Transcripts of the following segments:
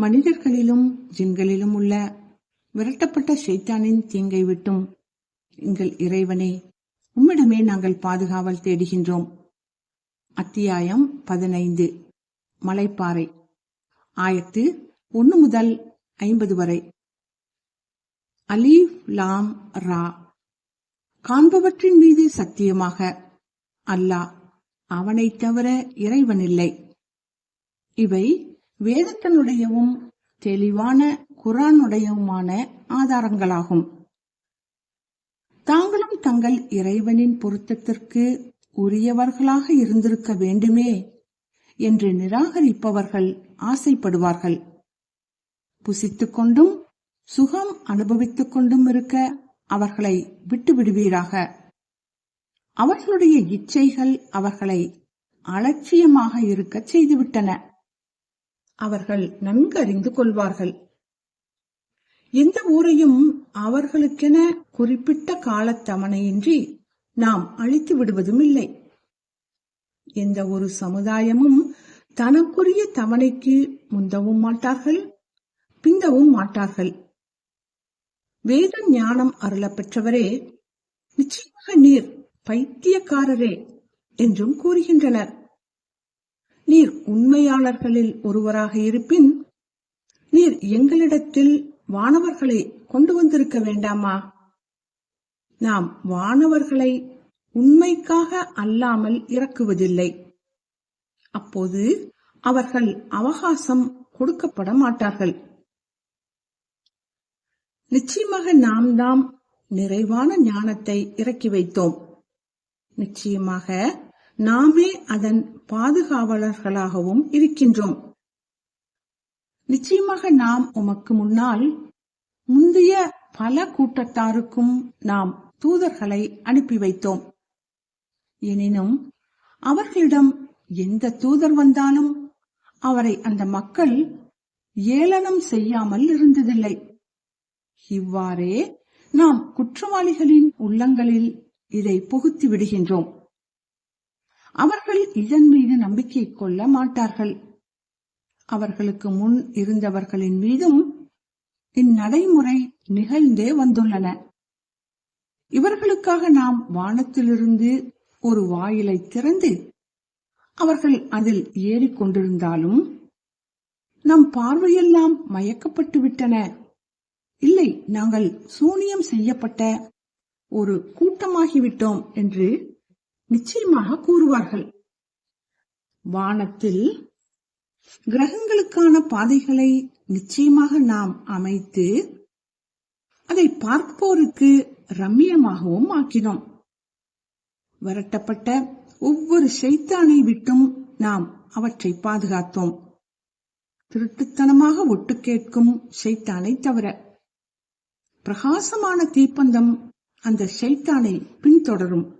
மனிதர்களிலும் ஜின்களிலும் உள்ள விரட்டப்பட்ட ஷைத்தானின் தீங்கை விட்டும் எங்கள் இறைவனே உம்மிடமே நாங்கள் பாதுகாவல் தேடுகின்றோம். அத்தியாயம் பதினைந்து. மலைப்பாறை. ஆயத்து ஒன்று முதல் ஐம்பது வரை. அலீஃப் லாம் ரா. காண்பவற்றின் மீது சத்தியமாக அல்லாஹ் அவனைத் தவிர இறைவனில்லை இவை வேதத்தினுடையவும் தெளிவான குரானுடையவுமான ஆதாரங்களாகும். தாங்களும் தங்கள் இறைவனின் பொருத்தத்திற்கு உரியவர்களாக இருந்திருக்க வேண்டுமே என்று நிராகரிப்பவர்கள் ஆசைப்படுவார்கள். புசித்துக் கொண்டும் சுகம் அனுபவித்துக் கொண்டும் இருக்க அவர்களை விட்டுவிடுவீராக. அவர்களுடைய இச்சைகள் அவர்களை அலட்சியமாக இருக்கச் செய்துவிட்டன. அவர்கள் நன்கு அறிந்து கொள்வார்கள். எந்த ஊரையும் அவர்களுக்கென குறிப்பிட்ட காலத்தவணையின்றி நாம் அழித்து விடுவதும் இல்லை எந்த ஒரு சமுதாயமும் தனக்குரிய தவணைக்கு முந்தவும் மாட்டார்கள் பிந்தவும் மாட்டார்கள். வேத ஞானம் அருள பெற்றவரே நிச்சயமாக நீர் பைத்தியக்காரரே என்றும் கூறுகின்றனர். நீர் உண்மையாளர்களில் ஒருவராக இருப்பின் நீர் எங்களிடத்தில் வானவர்களை கொண்டு வந்திருக்க வேண்டாமா? நாம் வானவர்களை உண்மைக்காக அல்லாமல் இறக்குவதில்லை. அப்போது அவர்கள் அவகாசம் கொடுக்கப்பட மாட்டார்கள். நிச்சயமாக நாம் தாம் நிறைவான ஞானத்தை இறக்கி வைத்தோம். நிச்சயமாக நாமே அதன் பாதுகாவலர்களாகவும் இருக்கின்றோம். நிச்சயமாக நாம் உமக்கு முன்னால் முந்தைய பல கூட்டத்தாருக்கும் நாம் தூதர்களை அனுப்பி வைத்தோம். எனினும் அவர்களிடம் எந்த தூதர் வந்தாலும் அவரை அந்த மக்கள் ஏளனம் செய்யாமல் இருந்ததில்லை. இவ்வாறே நாம் குற்றவாளிகளின் உள்ளங்களில் இதை புகுத்தி விடுகின்றோம். அவர்கள் இதன் மீது நம்பிக்கை கொள்ள மாட்டார்கள். அவர்களுக்கு முன் இருந்தவர்களின் மீதும் இந்நடைமுறை நிகழ்ந்தே வந்துள்ளன. இவர்களுக்காக நாம் வானத்திலிருந்து ஒரு வாயிலை திறந்து அவர்கள் அதில் ஏறிக்கொண்டிருந்தாலும் நம் பார்வையெல்லாம் மயக்கப்பட்டு விட்டன. இல்லை நாங்கள் சூனியம் செய்யப்பட்ட ஒரு கூட்டமாகிவிட்டோம் என்று நிச்சயமாக கூறுவார்கள். வானத்தில் கிரகங்களுக்கான பாதைகளை நிச்சயமாக நாம் அமைத்து அதை பார்ப்போருக்கு ரம்மியமாகவும் ஆக்கினோம். விரட்டப்பட்ட ஒவ்வொரு சைத்தானை விட்டும் நாம் அவற்றை பாதுகாத்தோம். திருட்டுத்தனமாக ஒட்டு கேட்கும் ஷைத்தானை தவிர பிரகாசமான தீப்பந்தம் அந்த ஷைத்தானை பின்தொடரும்.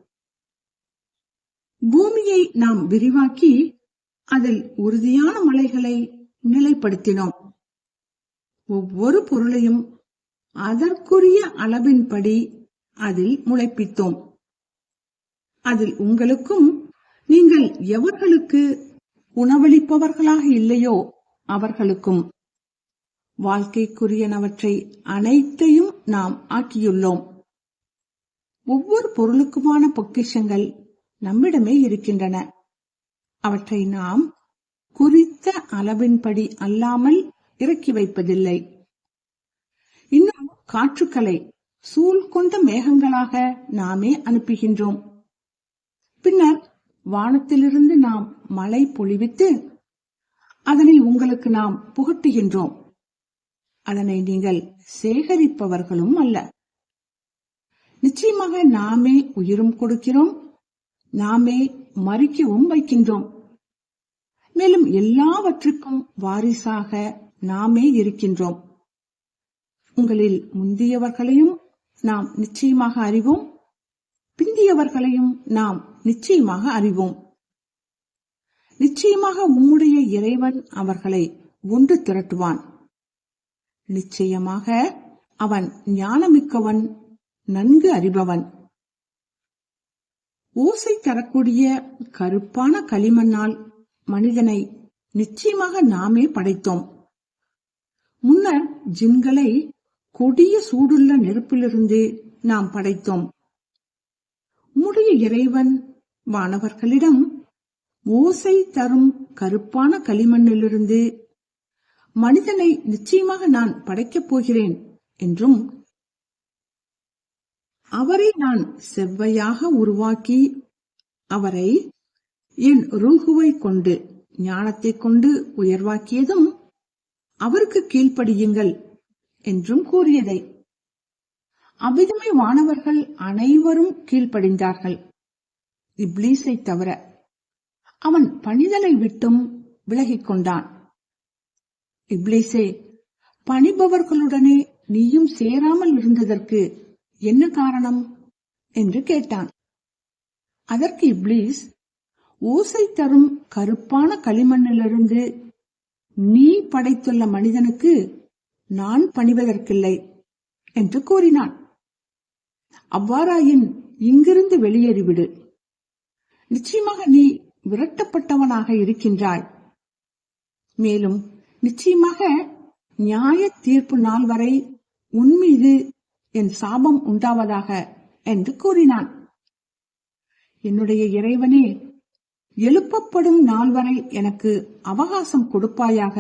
பூமியை நாம் விரிவாக்கி அதில் உறுதியான மலைகளை நிலைப்படுத்தினோம். ஒவ்வொரு பொருளையும் அதற்குரிய அளவின்படி அதில் முளைப்பித்தோம். அதில் உங்களுக்கும் நீங்கள் எவர்களுக்கு உணவளிப்பவர்களாக இல்லையோ அவர்களுக்கும். வாழ்க்கைக்குரியனவற்றை அனைத்தையும் நாம் ஆக்கியுள்ளோம். ஒவ்வொரு பொருளுக்குமான பொக்கிஷங்கள் நம்மிடமே இருக்கின்றன. அவற்றை நாம் குறித்த அளவின்படி அல்லாமல் இறக்கி வைப்பதில்லை. இன்னும் காற்றுக்களை சூழ் கொண்ட மேகங்களாக நாமே அனுப்புகின்றோம். பின்னர் வானத்திலிருந்து நாம் மழை பொழிவித்து அதனை உங்களுக்கு நாம் புகட்டுகின்றோம். அதனை நீங்கள் சேகரிப்பவர்களும் அல்ல. நிச்சயமாக நாமே உயிரும் கொடுக்கிறோம். நாமே மறிக்கவும் வைக்கின்றோம் மேலும் எல்லாவற்றுக்கும் வாரிசாக நாமே இருக்கின்றோம். உங்களில் முந்தியவர்களையும் நாம் நிச்சயமாக அறிவோம். பிந்தியவர்களையும் நாம் நிச்சயமாக அறிவோம். நிச்சயமாக உம்முடைய இறைவன் அவர்களை ஒன்று திரட்டுவான். நிச்சயமாக அவன் ஞானமிக்கவன் நன்கு அறிபவன். ஓசை தரக்கூடிய கருப்பான களிமண்ணால் மனிதனை நிச்சயமாக நாமே படைத்தோம். முன்னர் ஜின்களை கொடிய சூடுள்ள நெருப்பிலிருந்து நாம் படைத்தோம். உம்முடைய இறைவன் வானவர்களிடம் ஓசை தரும் கருப்பான களிமண்ணிலிருந்து மனிதனை நிச்சயமாக நான் படைக்கப் போகிறேன் என்றும் அவரை நான் செவ்வையாக உருவாக்கி அவரை என் ரூகுவை கொண்டு ஞானத்தை கொண்டு உயர்வாக்கியதும் அவருக்கு கீழ்ப்படியுங்கள் என்றும் கூறியதை. அவ்விதமே வானவர்கள் அனைவரும் கீழ்ப்படிந்தார்கள். இப்லீஸை தவிர அவன் பணிதலை விட்டும் விலகிக் கொண்டான். இப்லீஸே பணிபவர்களுடனே நீயும் சேராமல் இருந்ததற்கு என்ன காரணம்? என்று கேட்டான். அதற்கு இப்ளீஸ் ஓசை தரும் கருப்பான களிமண்ணிலிருந்து நீ படைத்துள்ள மனிதனுக்கு நான் பணிவதற்கில்லை என்று கூறினான். அவ்வாறாயின் இங்கிருந்து வெளியேறிவிடு. நிச்சயமாக நீ விரட்டப்பட்டவனாக இருக்கின்றாய். மேலும் நிச்சயமாக நியாய தீர்ப்பு நாள் வரை உன்மீது என் சாபம் உண்டாவதாக என்று கூறினான். என்னுடைய இறைவனே எழுப்பப்படும் நாள் வரை எனக்கு அவகாசம் கொடுப்பாயாக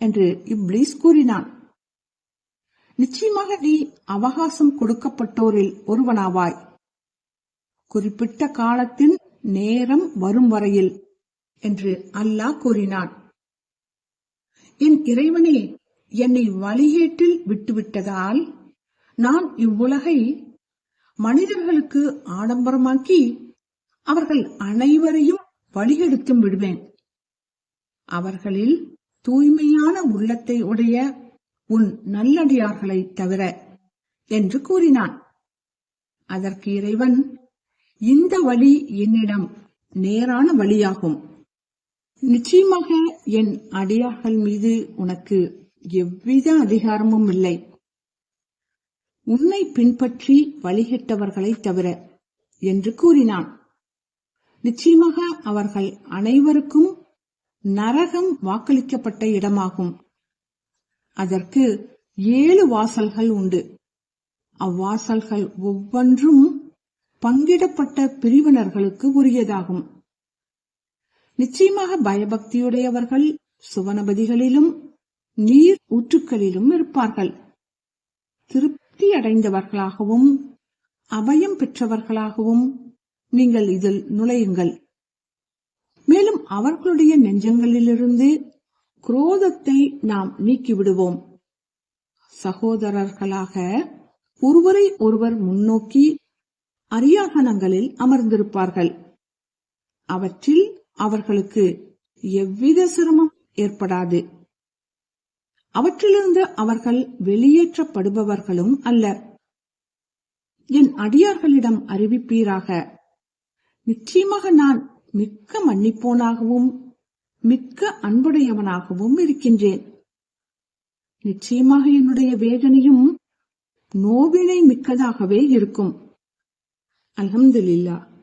என்று இப்ளீஸ் கூறினான். நிச்சயமாக நீ அவகாசம் கொடுக்கப்பட்டோரில் ஒருவனாவாய். குறிப்பிட்ட காலத்தின் நேரம் வரும் வரையில் என்று அல்லாஹ் கூறினான். என் இறைவனே என்னை வழிகேட்டில் விட்டுவிட்டதால் நான் இவ்வுலகை மனிதர்களுக்கு ஆடம்பரமாக்கி அவர்கள் அனைவரையும் வழிகெடுத்தும் விடுவேன். அவர்களில் தூய்மையான உள்ளத்தை உடைய உன் நல்லடியார்களை தவிர என்று கூறினான். அதற்கு இறைவன் இந்த வழி என்னிடம் நேரான வழியாகும். நிச்சயமாக என் அடியார்கள் மீது உனக்கு எவ்வித அதிகாரமும் இல்லை. உன்னை பின்பற்றி வழிகெட்டவர்களை தவிர என்று கூறினான். நிச்சயமாக அவர்கள் அனைவருக்கும் நரகம் வாக்களிக்கப்பட்ட இடமாகும். அதற்கு ஏழு வாசல்கள் உண்டு. அவ்வாசல்கள் ஒவ்வொன்றும் பங்கிடப்பட்ட பிரிவினர்களுக்கு உரியதாகும். நிச்சயமாக பயபக்தியுடையவர்கள் சுவனபதிகளிலும் நீர் ஊற்றுக்களிலும் இருப்பார்கள். திருப்தி அடைந்தவர்களாகவும் அபயம் பெற்றவர்களாகவும் நீங்கள் இதில் நுழையுங்கள். மேலும் அவர்களுடைய நெஞ்சங்களிலிருந்து குரோதத்தை நாம் நீக்கிவிடுவோம். சகோதரர்களாக ஒருவரை ஒருவர் முன்னோக்கி அரியாகனங்களில் அமர்ந்திருப்பார்கள். அவற்றில் அவர்களுக்கு எவ்வித சிரமம் ஏற்படாது. அவற்றிலிருந்து அவர்கள் வெளியேற்றப்படுபவர்களும் அல்ல. என் அடியார்களிடம் அறிவிப்பீராக. நிச்சயமாக நான் மிக்க மன்னிப்போனாகவும் மிக்க அன்புடையவனாகவும் இருக்கின்றேன். நிச்சயமாக என்னுடைய வேதனையும் நோவினை மிக்கதாகவே இருக்கும். அலமதுல்லா